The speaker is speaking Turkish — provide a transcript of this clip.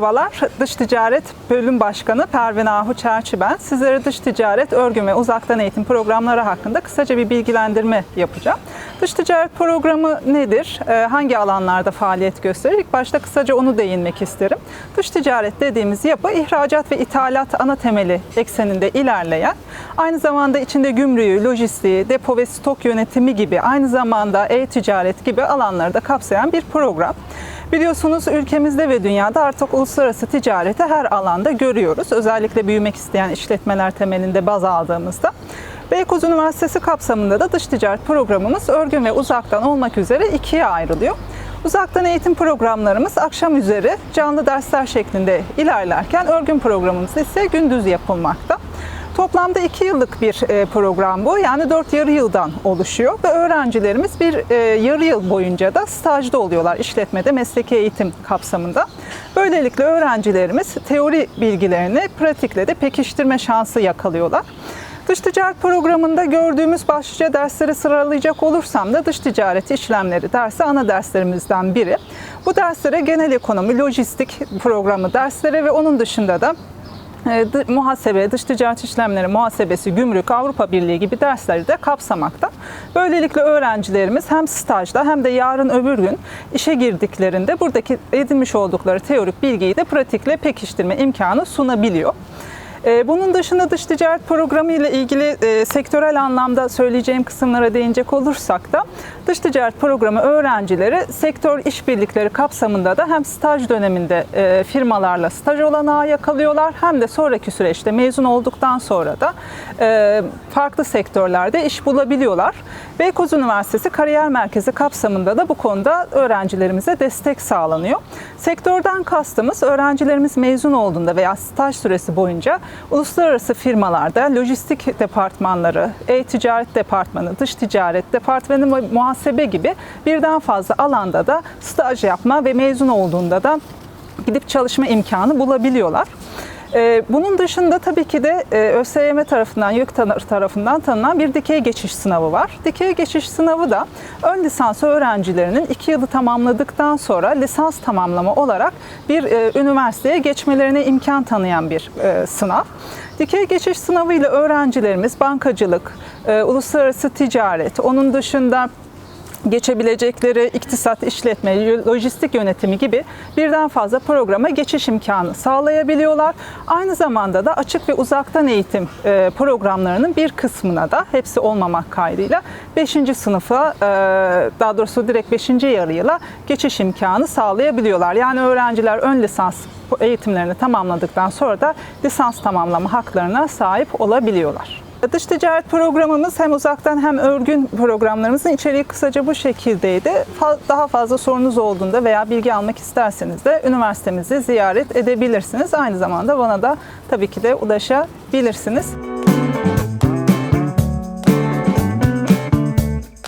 Merhabalar, Dış Ticaret Bölüm Başkanı Pervin Ahu Çerçi ben. Sizlere dış ticaret, örgün ve uzaktan eğitim programları hakkında kısaca bir bilgilendirme yapacağım. Dış ticaret programı nedir? Ee, hangi alanlarda faaliyet gösterir? İlk başta kısaca onu değinmek isterim. Dış ticaret dediğimiz yapı ihracat ve ithalat ana temeli ekseninde ilerleyen, aynı zamanda içinde gümrüğü, lojistiği, depo ve stok yönetimi gibi, aynı zamanda e-ticaret gibi alanları da kapsayan bir program. Biliyorsunuz ülkemizde ve dünyada artık uluslararası ticareti her alanda görüyoruz. Özellikle büyümek isteyen işletmeler temelinde baz aldığımızda. Beykoz Üniversitesi kapsamında da dış ticaret programımız örgün ve uzaktan olmak üzere ikiye ayrılıyor. Uzaktan eğitim programlarımız akşam üzeri canlı dersler şeklinde ilerlerken örgün programımız ise gündüz yapılmakta. Toplamda 2 yıllık bir e, program bu. Yani 4 yarı yıldan oluşuyor ve öğrencilerimiz bir e, yarı yıl boyunca da stajda oluyorlar işletmede mesleki eğitim kapsamında. Böylelikle öğrencilerimiz teori bilgilerini pratikle de pekiştirme şansı yakalıyorlar. Dış ticaret programında gördüğümüz başlıca dersleri sıralayacak olursam da dış ticaret işlemleri dersi ana derslerimizden biri. Bu derslere genel ekonomi, lojistik programı dersleri ve onun dışında da e, muhasebe, dış ticaret işlemleri, muhasebesi, gümrük, Avrupa Birliği gibi dersleri de kapsamakta. Böylelikle öğrencilerimiz hem stajda hem de yarın öbür gün işe girdiklerinde buradaki edinmiş oldukları teorik bilgiyi de pratikle pekiştirme imkanı sunabiliyor. E, bunun dışında dış ticaret programı ile ilgili e, sektörel anlamda söyleyeceğim kısımlara değinecek olursak da dış ticaret programı öğrencileri sektör işbirlikleri kapsamında da hem staj döneminde e, firmalarla staj olanağı yakalıyorlar hem de sonraki süreçte mezun olduktan sonra da farklı sektörlerde iş bulabiliyorlar. Beykoz Üniversitesi Kariyer Merkezi kapsamında da bu konuda öğrencilerimize destek sağlanıyor. Sektörden kastımız öğrencilerimiz mezun olduğunda veya staj süresi boyunca uluslararası firmalarda lojistik departmanları, e-ticaret departmanı, dış ticaret departmanı ve muhasebe gibi birden fazla alanda da staj yapma ve mezun olduğunda da gidip çalışma imkanı bulabiliyorlar. Ee, bunun dışında tabii ki de e, ÖSYM tarafından, YÖK tarafından tanınan bir dikey geçiş sınavı var. Dikey geçiş sınavı da ön lisans öğrencilerinin iki yılı tamamladıktan sonra lisans tamamlama olarak bir e, üniversiteye geçmelerine imkan tanıyan bir e, sınav. Dikey geçiş sınavıyla öğrencilerimiz bankacılık, uluslararası ticaret, onun dışında geçebilecekleri iktisat, işletme, lojistik yönetimi gibi birden fazla programa geçiş imkanı sağlayabiliyorlar. Aynı zamanda da açık ve uzaktan eğitim e, programlarının bir kısmına da hepsi olmamak kaydıyla 5. sınıfa e, daha doğrusu direkt 5. yarı yıla geçiş imkanı sağlayabiliyorlar. Yani öğrenciler ön lisans eğitimlerini tamamladıktan sonra da lisans tamamlama haklarına sahip olabiliyorlar. Dış ticaret programımız hem uzaktan hem örgün programlarımızın içeriği kısaca bu şekildeydi. Daha fazla sorunuz olduğunda veya bilgi almak isterseniz de üniversitemizi ziyaret edebilirsiniz. Aynı zamanda bana da tabii ki de ulaşabilirsiniz.